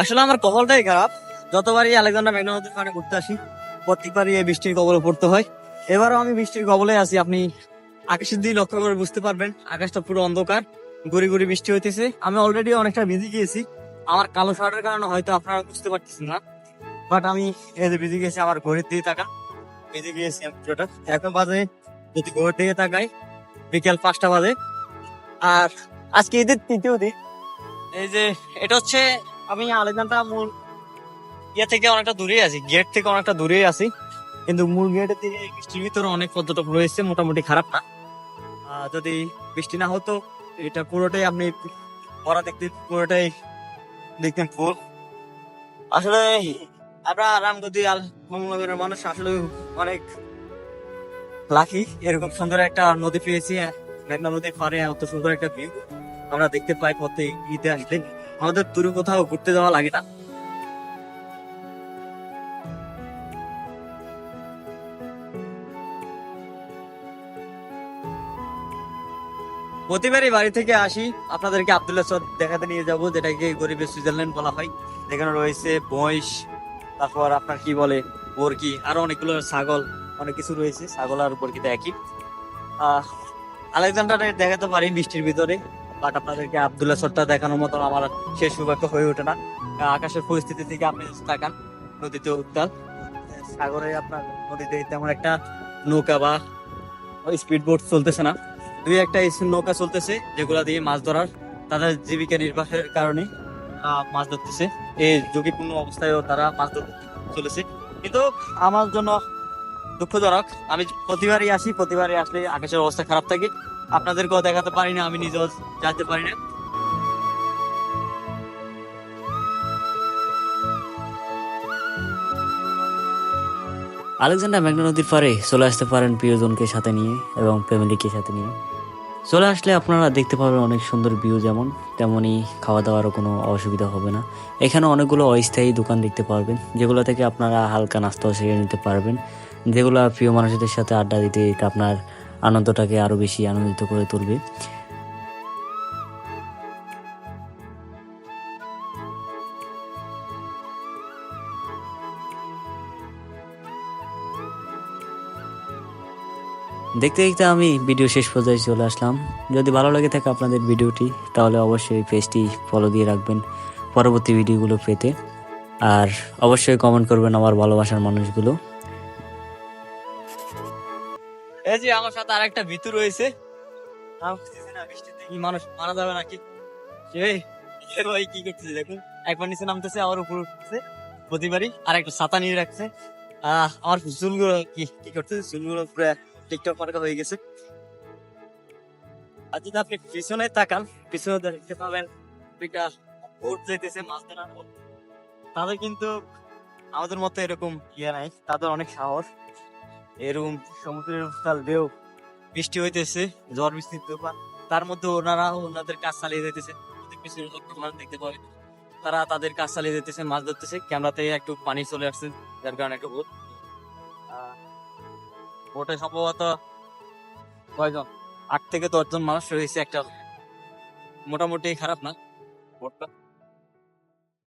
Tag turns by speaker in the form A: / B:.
A: আসলে আমার কপালটাই খারাপ। যতবারই আলেকজান্ডার ম্যাগনা নদীর পাড়ে ঘুরতে আসি, প্রত্যেকবারই এই বৃষ্টির কবলে পড়তে হয়। এবারও আমি বৃষ্টির কবলে আছি, আপনি আকাশের দিকে লক্ষ্য করে বুঝতে পারবেন, আকাশটা পুরো অন্ধকার, গুড়ি গুড়ি বৃষ্টি হইতেছে। আমি অলরেডি অনেকটা ভিজে গিয়েছি। আমার কালো শার্টের কারণে হয়তো আপনারা বুঝতে পারতেছেন না বাট আমি এই যে ভিজে গেছি আমার ঘড়ির দিকে তাকা ভিজে গিয়েছি আমি পুরোটা। এখন বাজে, যদি ঘড়ির দিকে তাকাই, বিকেল পাঁচটা বাজে। আর আজকে ঈদের তৃতীয় দিন। এই যে, এটা হচ্ছে আমি আলেকজান্ডার মূল ইয়ে থেকে অনেকটা দূরে আছি গেট থেকে অনেকটা দূরে আছি। কিন্তু মূল গেটের দিকে বৃষ্টির ভিতরে অনেক পর্যটক রয়েছে, মোটামুটি খারাপ না। যদি বৃষ্টি না হতো, এটা পুরোটাই আপনি পড়া দেখতে, পুরোটাই দেখতেন ফুল আসলে আমরা রামগতি আল মোহাম্মদের মানুষ, আসলে অনেক লাকি এরকম সুন্দর একটা নদী পেয়েছি মেঘনা নদীর পারে এত সুন্দর একটা ভিউ আমরা দেখতে পাই প্রত্যেক ঈদে আসলে। আমাদের দূরে কোথাও ঘুরতে যাওয়া লাগে না? প্রতিবারই বাড়ি থেকে আসি, আপনাদেরকে আবদুল্লাহ সদ দেখাতে নিয়ে যাব, যেটাকে গরিবের সুইজারল্যান্ড বলা হয়। যেখানে রয়েছে মহিষ, তারপর আপনার কি বলে বরকি আরও অনেকগুলো ছাগল, অনেক কিছু রয়েছে, ছাগল আর বরকিতে একই। আহ আলেকজান্ডারে দেখাতে পারি বৃষ্টির ভিতরে। বাট আপনাদেরকে আবদুল্লাহ সরটা দেখানোর মতো আমার শেষ সৌভাগ্য হয়ে ওঠে না। আকাশের পরিস্থিতি থেকে আপনি তাকান, নদীতে উত্তাল, সাগরে আপনার নদীতে তেমন একটা নৌকা বা স্পিড বোট চলতেছে না। দুই একটা নৌকা চলতেছে, যেগুলা দিয়ে মাছ ধরার, তাদের জীবিকা নির্বাহের কারণে মাছ ধরতেছে। এই ঝুঁকিপূর্ণ অবস্থায়ও তারা মাছ ধরতে চলেছে। কিন্তু আমার জন্য দুঃখজনক, আমি প্রতিবারই আসি, প্রতিবারই আসলে আকাশের অবস্থা খারাপ থাকে। আপনাদেরকেও দেখাতে পারি না, আমি নিজেও জানতে পারি না।
B: আলেকজান্ডার মেঘনা নদীর পারে চলে আসতে পারেন প্রিয়জনকে সাথে নিয়ে এবং ফ্যামিলিকে সাথে নিয়ে। চলে আসলে আপনারা দেখতে পাবেন অনেক সুন্দর ভিউ যেমন তেমনই খাওয়া দাওয়ারও কোনো অসুবিধা হবে না। এখানে অনেকগুলো অস্থায়ী দোকান দেখতে পারবেন, যেগুলো থেকে আপনারা হালকা নাস্তাও সেরে নিতে পারবেন, যেগুলো প্রিয় মানুষদের সাথে আড্ডা দিতে আপনার আনন্দটাকে আরও বেশি আনন্দিত করে তুলবে। দেখতে দেখতে আমি ভিডিও শেষ পর্যায়ে চলে আসলাম। যদি ভালো লাগে থাকে আপনাদের ভিডিওটি, তাহলে অবশ্যই পেজটি ফলো দিয়ে রাখবেন পরবর্তী ভিডিওগুলো পেতে। আর অবশ্যই কমেন্ট করবেন আমার ভালোবাসার মানুষগুলো।
A: এই যে আমার সাথে আরেকটা ভিতু রয়েছে। মানুষ মারা যাবে নাকি? এই ভাই কি করতেছে দেখুন, একবার নিচে নামতেছে, আবার উপরে উঠতেছে, প্রতিবারই আর একটা ছাতা নিয়ে রাখছে। আহ, আমার চুলগুলো কি কি করতেছে? চুলগুলো পুরো টিকটক মার্কা হয়ে গেছে। আর যদি আপনি পিছনে তাকান, পিছনে দেখতে পাবেন, দুইটা বোট যেতেছে মাছ ধরার। তাদের কিন্তু আমাদের মতো এরকম ইয়ে নাই, তাদের অনেক সাহস। এরকম সমুদ্রের উত্তাল ঢেউ, বৃষ্টি হইতেছে, ঝড় বৃষ্টির তুফান তার মধ্যে ওনারা ওনাদের কাজ চালিয়ে যেতেছে। মানুষ দেখতে পাবেন তারা তাদের কাজ চালিয়ে যেতেছে, মাছ ধরতেছে। ক্যামেরাতে একটু পানি চলে আসছে, যার কারণে একটু বোট বোটে সম্ভবত কয়জন? আট থেকে দশজন মানুষ রয়েছে একটা। মোটামুটি খারাপ না, বোটটা।